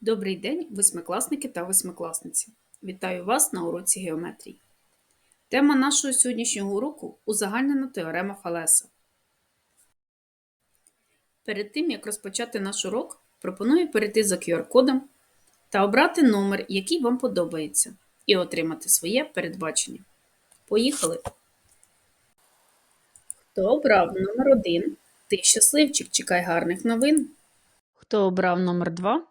Добрий день, восьмикласники та восьмикласниці. Вітаю вас на уроці геометрії. Тема нашого сьогоднішнього уроку узагальнена теорема Фалеса. Перед тим, як розпочати наш урок, пропоную перейти за QR-кодом та обрати номер, який вам подобається, і отримати своє передбачення. Поїхали! Хто обрав номер 1? Ти щасливчик, чекай гарних новин. Хто обрав номер 2?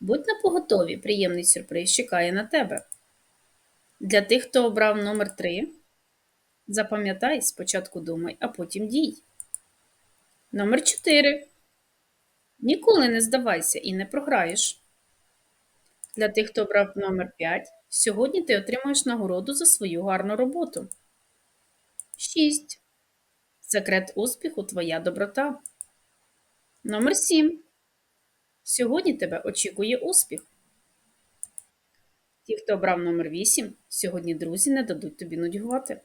Будь на поготові, приємний сюрприз чекає на тебе. Для тих, хто обрав номер 3, запам'ятай, спочатку думай, а потім дій. Номер 4. Ніколи не здавайся і не програєш. Для тих, хто обрав номер 5, сьогодні ти отримаєш нагороду за свою гарну роботу. 6. Секрет успіху твоя доброта. Номер 7. Сьогодні тебе очікує успіх. Ті, хто обрав номер 8, сьогодні друзі не дадуть тобі нудьгувати.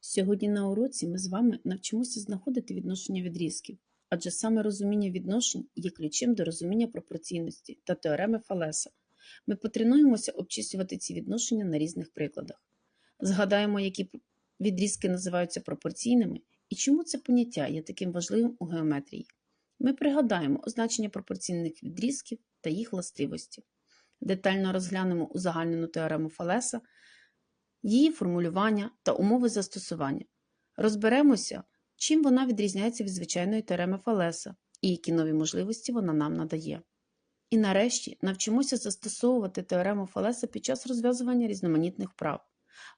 Сьогодні на уроці ми з вами навчимося знаходити відношення відрізків, адже саме розуміння відношень є ключем до розуміння пропорційності та теореми Фалеса. Ми потренуємося обчислювати ці відношення на різних прикладах. Згадаємо, які відрізки називаються пропорційними і чому це поняття є таким важливим у геометрії. Ми пригадаємо означення пропорційних відрізків та їх властивості. Детально розглянемо узагальнену теорему Фалеса, її формулювання та умови застосування. Розберемося, чим вона відрізняється від звичайної теореми Фалеса і які нові можливості вона нам надає. І нарешті навчимося застосовувати теорему Фалеса під час розв'язування різноманітних вправ.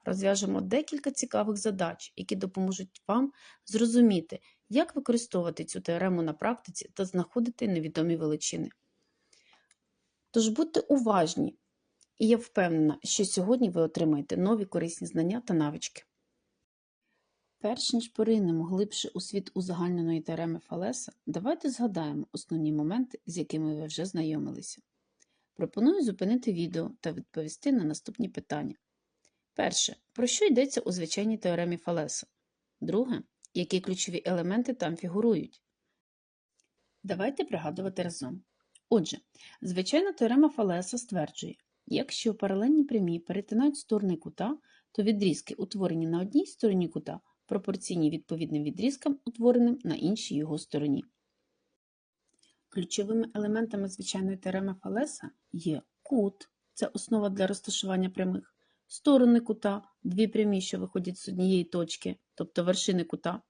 Розв'яжемо декілька цікавих задач, які допоможуть вам зрозуміти, як використовувати цю теорему на практиці та знаходити невідомі величини. Тож будьте уважні, і я впевнена, що сьогодні ви отримаєте нові корисні знання та навички. Перш ніж поринемо глибше у світ узагальненої теореми Фалеса, давайте згадаємо основні моменти, з якими ви вже знайомилися. Пропоную зупинити відео та відповісти на наступні питання. Перше. Про що йдеться у звичайній теоремі Фалеса? Друге. Які ключові елементи там фігурують? Давайте пригадувати разом. Отже, звичайна теорема Фалеса стверджує, якщо паралельні прямі перетинають сторони кута, то відрізки, утворені на одній стороні кута, пропорційні відповідним відрізкам, утвореним на іншій його стороні. Ключовими елементами звичайної теореми Фалеса є кут це основа для розташування прямих, сторони кута, дві прямі, що виходять з однієї точки, тобто вершини кута,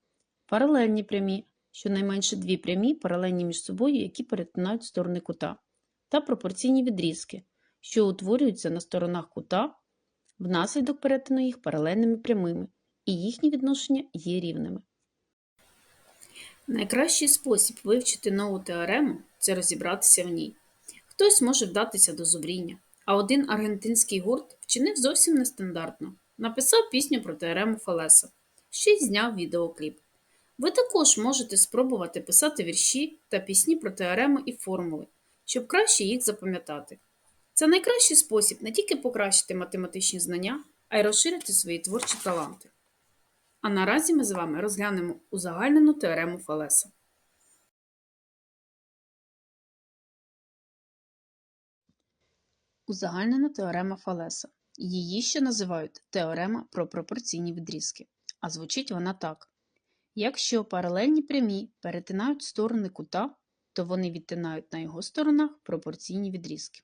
паралельні прямі, щонайменше дві прямі, паралельні між собою, які перетинають сторони кута, та пропорційні відрізки, що утворюються на сторонах кута внаслідок перетину їх паралельними прямими, і їхні відношення є рівними. Найкращий спосіб вивчити нову теорему це розібратися в ній. Хтось може вдатися до зубріння, а один аргентинський гурт вчинив зовсім нестандартно. Написав пісню про теорему Фалеса, ще й зняв відеокліп. Ви також можете спробувати писати вірші та пісні про теореми і формули, щоб краще їх запам'ятати. Це найкращий спосіб не тільки покращити математичні знання, а й розширити свої творчі таланти. А наразі ми з вами розглянемо узагальнену теорему Фалеса. Узагальнена теорема Фалеса. Її ще називають теорема про пропорційні відрізки. А звучить вона так. Якщо паралельні прямі перетинають сторони кута, то вони відтинають на його сторонах пропорційні відрізки.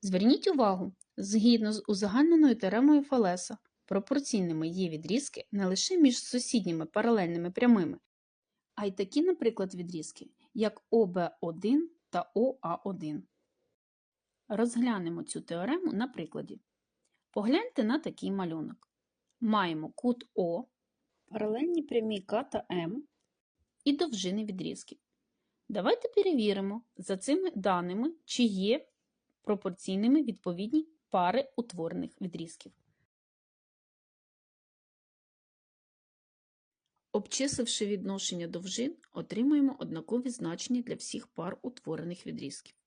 Зверніть увагу, згідно з узагальненою теоремою Фалеса, пропорційними є відрізки не лише між сусідніми паралельними прямими, а й такі, наприклад, відрізки, як ОБ1 та ОА1. Розглянемо цю теорему на прикладі. Погляньте на такий малюнок. Маємо кут О, паралельні прямі К та М і довжини відрізків. Давайте перевіримо за цими даними, чи є пропорційними відповідні пари утворених відрізків. Обчисливши відношення довжин, отримуємо однакові значення для всіх пар утворених відрізків.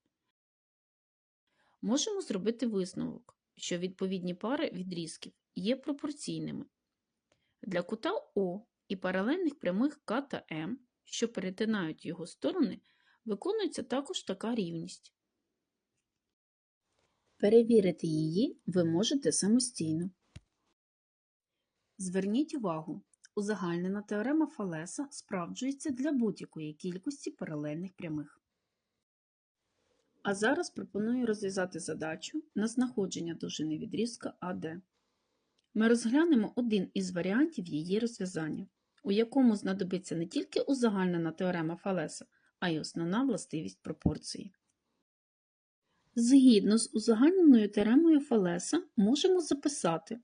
Можемо зробити висновок, що відповідні пари відрізків є пропорційними. Для кута О і паралельних прямих К та М, що перетинають його сторони, виконується також така рівність. Перевірити її ви можете самостійно. Зверніть увагу, узагальнена теорема Фалеса справджується для будь-якої кількості паралельних прямих. А зараз пропоную розв'язати задачу на знаходження довжини відрізка АД. Ми розглянемо один із варіантів її розв'язання, у якому знадобиться не тільки узагальнена теорема Фалеса, а й основна властивість пропорції. Згідно з узагальненою теоремою Фалеса можемо записати,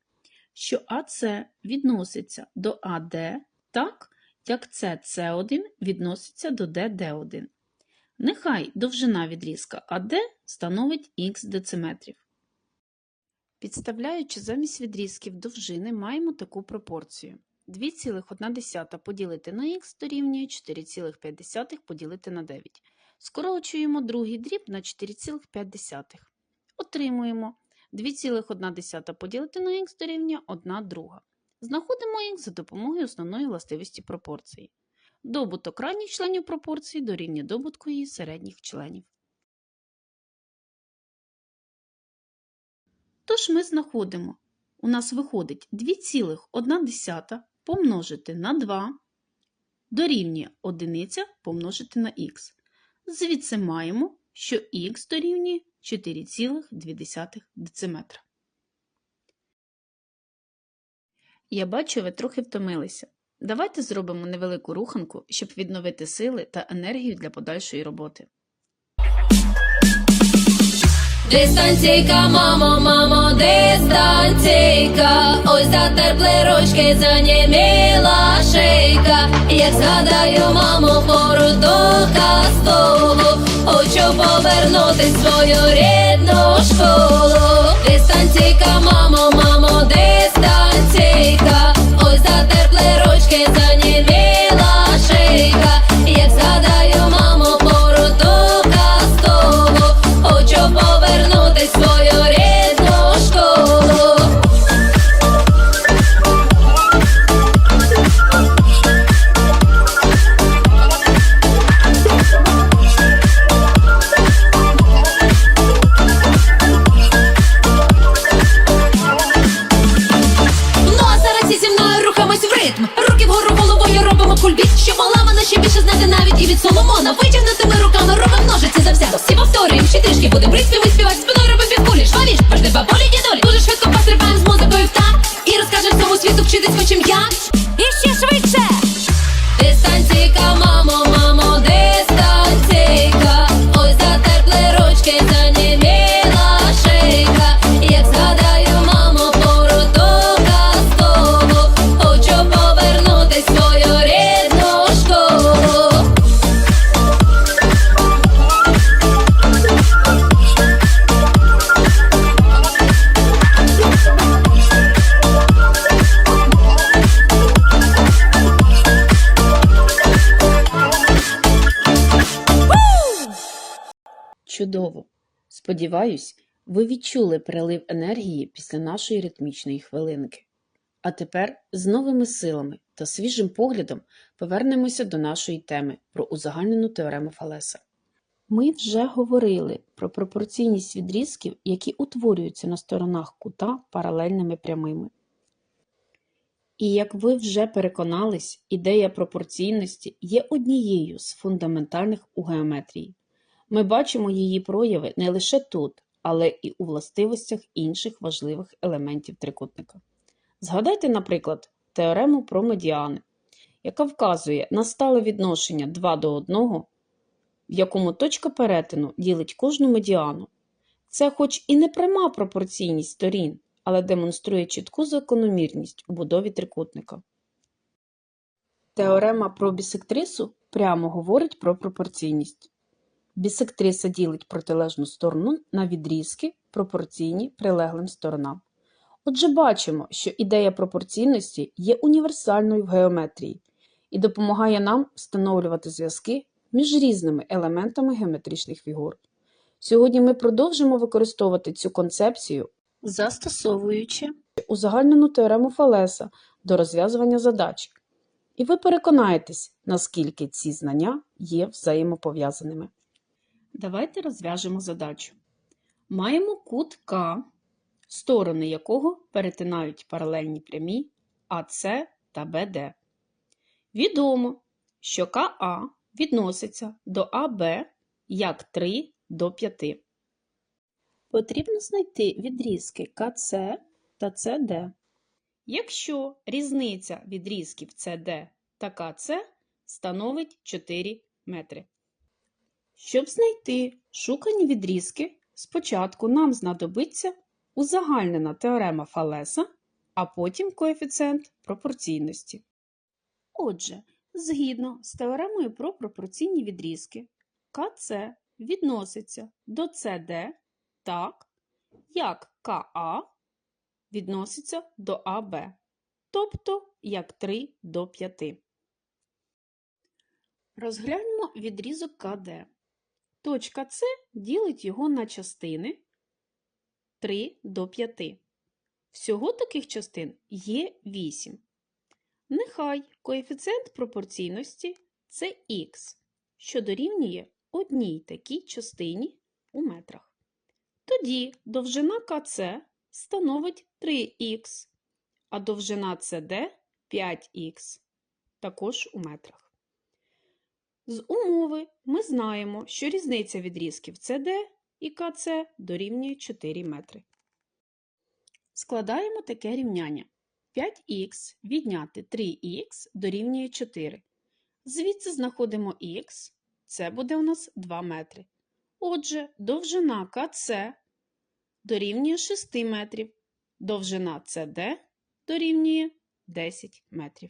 що АС відноситься до АД так, як СС1 відноситься до ДД1. Нехай довжина відрізка АД становить х дециметрів. Підставляючи замість відрізків довжини, маємо таку пропорцію. 2,1 поділити на х дорівнює 4,5 поділити на 9. Скорочуємо другий дріб на 4,5. Отримуємо 2,1 поділити на х дорівнює 1 друга. Знаходимо х за допомогою основної властивості пропорції. Добуток крайніх членів пропорції дорівнює добутку її середніх членів. Тож ми знаходимо, у нас виходить 2,1 помножити на 2 дорівнює 1 помножити на х. Звідси маємо, що х дорівнює 4,2 дециметра. Я бачу, ви трохи втомилися. Давайте зробимо невелику руханку, щоб відновити сили та енергію для подальшої роботи. Дистанційка, мамо, мамо, дистанційка, ой затерпли ручки, заніміла шийка. Як згадаю, мамо, пору до казкову, хочу повернути свою рідну школу. Повторюємо, ще Чудово! Сподіваюсь, ви відчули прилив енергії після нашої ритмічної хвилинки. А тепер з новими силами та свіжим поглядом повернемося до нашої теми про узагальнену теорему Фалеса. Ми вже говорили про пропорційність відрізків, які утворюються на сторонах кута паралельними прямими. І як ви вже переконались, ідея пропорційності є однією з фундаментальних у геометрії. Ми бачимо її прояви не лише тут, але і у властивостях інших важливих елементів трикутника. Згадайте, наприклад, теорему про медіани, яка вказує на стале відношення 2 до 1, в якому точка перетину ділить кожну медіану. Це хоч і не пряма пропорційність сторін, але демонструє чітку закономірність у будові трикутника. Теорема про бісектрису прямо говорить про пропорційність. Бісектриса ділить протилежну сторону на відрізки, пропорційні прилеглим сторонам. Отже, бачимо, що ідея пропорційності є універсальною в геометрії і допомагає нам встановлювати зв'язки між різними елементами геометричних фігур. Сьогодні ми продовжимо використовувати цю концепцію, застосовуючи узагальнену теорему Фалеса до розв'язування задач. і ви переконаєтесь, наскільки ці знання є взаємопов'язаними. Давайте розв'яжемо задачу. Маємо кут К, сторони якого перетинають паралельні прямі АС та БД. Відомо, що КА відноситься до АБ як 3 до 5. Потрібно знайти відрізки КЦ та ЦД. Якщо різниця відрізків CD та КЦ становить 4 метри. Щоб знайти шукані відрізки, спочатку нам знадобиться узагальнена теорема Фалеса, а потім коефіцієнт пропорційності. Отже, згідно з теоремою про пропорційні відрізки, КЦ відноситься до CD так, як КА відноситься до АБ, тобто як 3 до 5. Розгляньмо відрізок КД. Точка С ділить його на частини 3 до 5. Всього таких частин є 8. Нехай коефіцієнт пропорційності це х, що дорівнює одній такій частині у метрах. Тоді довжина КЦ становить 3х, а довжина CD 5х, також у метрах. З умови ми знаємо, що різниця відрізків CD і КЦ дорівнює 4 метри. Складаємо таке рівняння. 5х відняти 3х дорівнює 4. Звідси знаходимо х, це буде у нас 2 метри. Отже, довжина КЦ дорівнює 6 метрів, довжина CD дорівнює 10 метрів.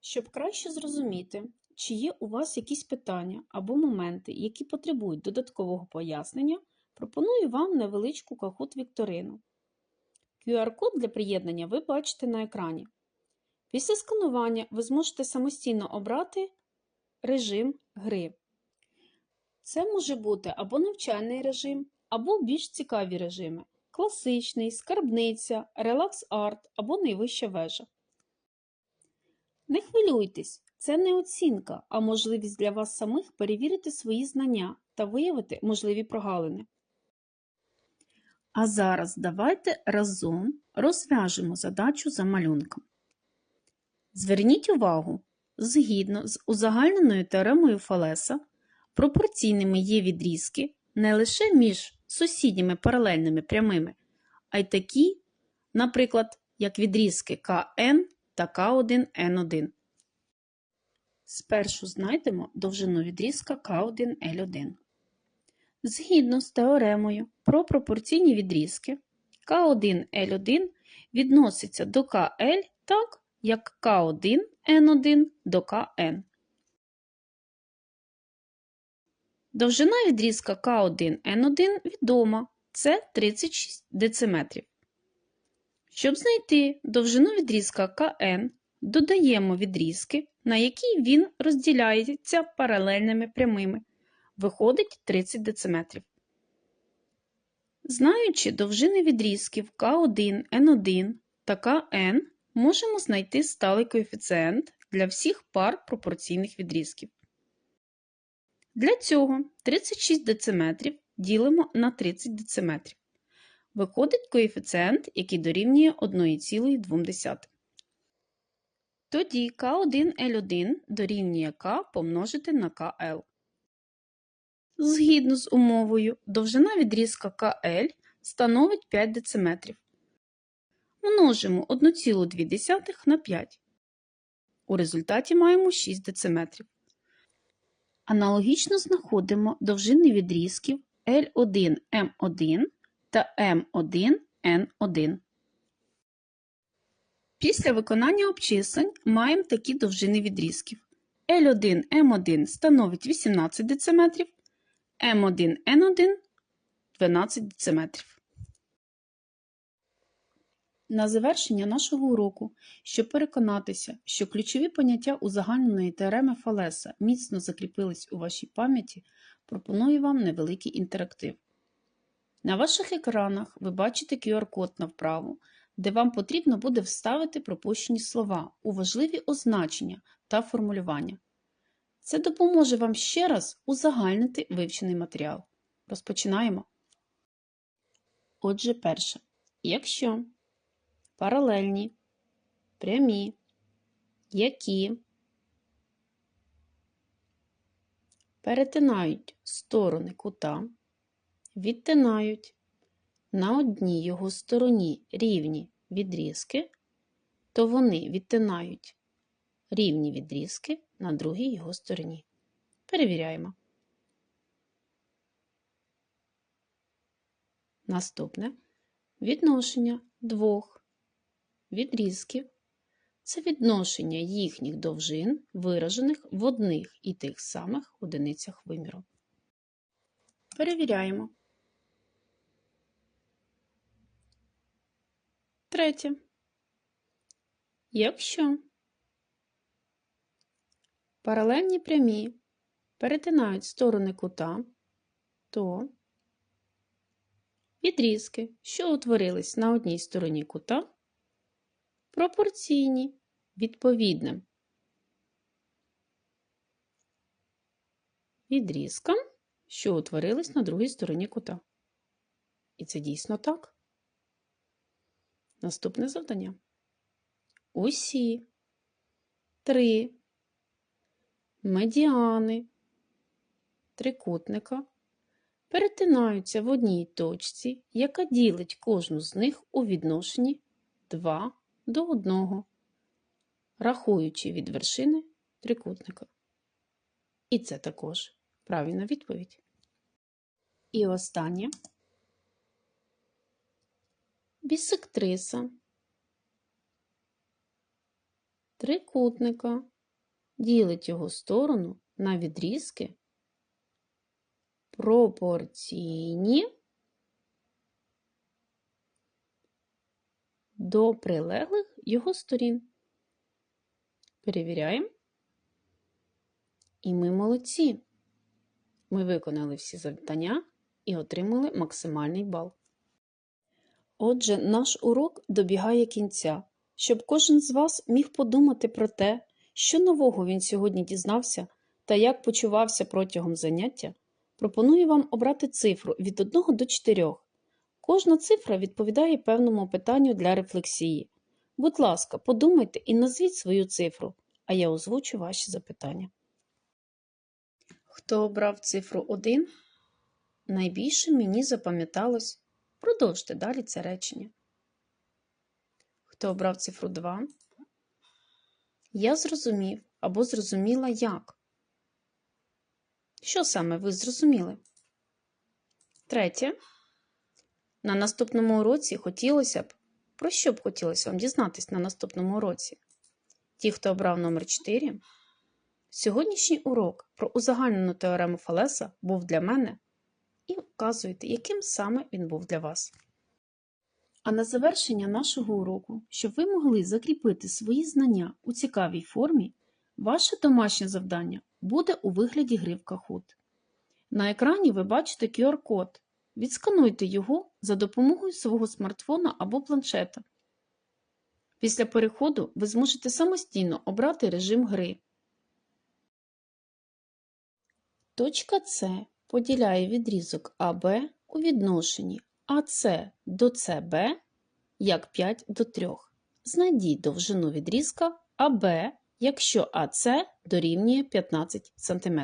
Щоб краще зрозуміти, чи є у вас якісь питання або моменти, які потребують додаткового пояснення, пропоную вам невеличку Kahoot вікторину. QR-код для приєднання ви бачите на екрані. Після сканування ви зможете самостійно обрати режим гри. Це може бути або навчальний режим, або більш цікаві режими класичний, скарбниця, релакс-арт або найвища вежа. Не хвилюйтесь, це не оцінка, а можливість для вас самих перевірити свої знання та виявити можливі прогалини. А зараз давайте разом розв'яжемо задачу за малюнком. Зверніть увагу, згідно з узагальненою теоремою Фалеса, пропорційними є відрізки не лише між сусідніми паралельними прямими, а й такі, наприклад, як відрізки КН та К1Н1. Спершу знайдемо довжину відрізка К1Л1. Згідно з теоремою про пропорційні відрізки, К1Л1 відноситься до КЛ так, як К1Н1 до КН. Довжина відрізка К1Н1 відома це 36 дециметрів. Щоб знайти довжину відрізка КН, додаємо відрізки, на які він розділяється паралельними прямими. Виходить 30 дециметрів. Знаючи довжини відрізків К1, Н1 та КН, можемо знайти сталий коефіцієнт для всіх пар пропорційних відрізків. Для цього 36 дециметрів ділимо на 30 дециметрів. Виходить коефіцієнт, який дорівнює 1,2. Тоді К1Л1 дорівнює К помножити на КЛ. Згідно з умовою, довжина відрізка КЛ становить 5 дециметрів. Множимо 1,2 на 5. У результаті маємо 6 дециметрів. Аналогічно знаходимо довжини відрізків L1M1 та M1N1. Після виконання обчислень маємо такі довжини відрізків. L1M1 становить 18 дециметрів, М1Н1 12 дециметрів. На завершення нашого уроку, щоб переконатися, що ключові поняття узагальненої теореми Фалеса міцно закріпились у вашій пам'яті, пропоную вам невеликий інтерактив. На ваших екранах ви бачите QR-код направо, де вам потрібно буде вставити пропущені слова у важливі означення та формулювання. Це допоможе вам ще раз узагальнити вивчений матеріал. Розпочинаємо. Отже, перше. Якщо паралельні, прямі, які перетинають сторони кута, відтинають на одній його стороні рівні відрізки, то вони відтинають рівні відрізки на другій його стороні. Перевіряємо. Наступне відношення двох відрізків це відношення їхніх довжин, виражених в одних і тих самих одиницях виміру. Перевіряємо. Третє. Якщо паралельні прямі перетинають сторони кута, то відрізки, що утворились на одній стороні кута, пропорційні відповідним відрізкам, що утворились на другій стороні кута. І це дійсно так. Наступне завдання. Усі три медіани трикутника перетинаються в одній точці, яка ділить кожну з них у відношенні 2 до 1, рахуючи від вершини трикутника. І це також правильна відповідь. І останнє. Бісектриса трикутника ділить його сторону на відрізки пропорційні до прилеглих його сторін. Перевіряємо. І ми молодці. Ми виконали всі завдання і отримали максимальний бал. Отже, наш урок добігає кінця, щоб кожен з вас міг подумати про те, що нового він сьогодні дізнався та як почувався протягом заняття, пропоную вам обрати цифру від 1 до 4. Кожна цифра відповідає певному питанню для рефлексії. Будь ласка, подумайте і назвіть свою цифру, а я озвучу ваші запитання. Хто обрав цифру 1? Найбільше мені запам'яталось. Продовжте далі це речення. Хто обрав цифру 2? Я зрозумів або зрозуміла як. Що саме ви зрозуміли? Третє. На наступному уроці хотілося б. Про що б хотілося вам дізнатись на наступному уроці? Ті, хто обрав номер 4. Сьогоднішній урок про узагальнену теорему Фалеса був для мене і вказуєте, яким саме він був для вас. А на завершення нашого уроку, щоб ви могли закріпити свої знання у цікавій формі, ваше домашнє завдання буде у вигляді гри в Kahoot. На екрані ви бачите QR-код. Відскануйте його за допомогою свого смартфона або планшета. Після переходу ви зможете самостійно обрати режим гри. Точка С поділяє відрізок АБ у відношенні АС до СБ як 5 до 3. Знайдіть довжину відрізка АБ, якщо АС дорівнює 15 см.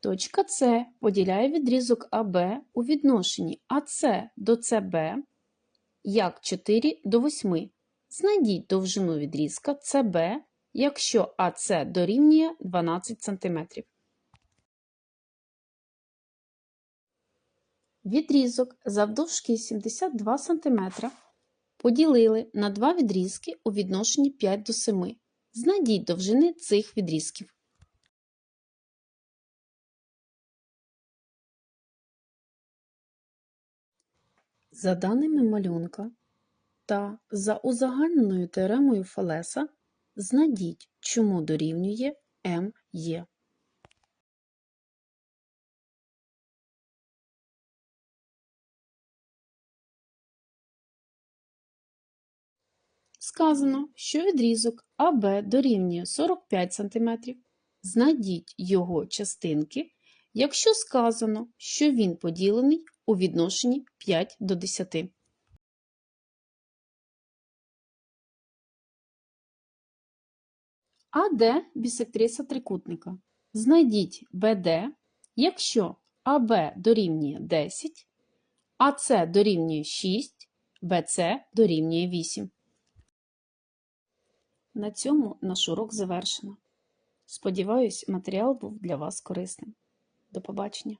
Точка С поділяє відрізок АБ у відношенні АС до СБ як 4 до 8. Знайдіть довжину відрізка СБ, якщо АС дорівнює 12 см. Відрізок завдовжки 72 см поділили на два відрізки у відношенні 5 до 7. Знайдіть довжини цих відрізків. За даними малюнка та за узагальненою теоремою Фалеса Знайдіть, чому дорівнює МЄ. Сказано, що відрізок АБ дорівнює 45 см. Знайдіть його частинки, якщо сказано, що він поділений у відношенні 5 до 10. АД – бісектриса трикутника. Знайдіть БД, якщо АБ дорівнює 10, АС дорівнює 6, БЦ дорівнює 8. На цьому наш урок завершено. Сподіваюсь, матеріал був для вас корисним. До побачення!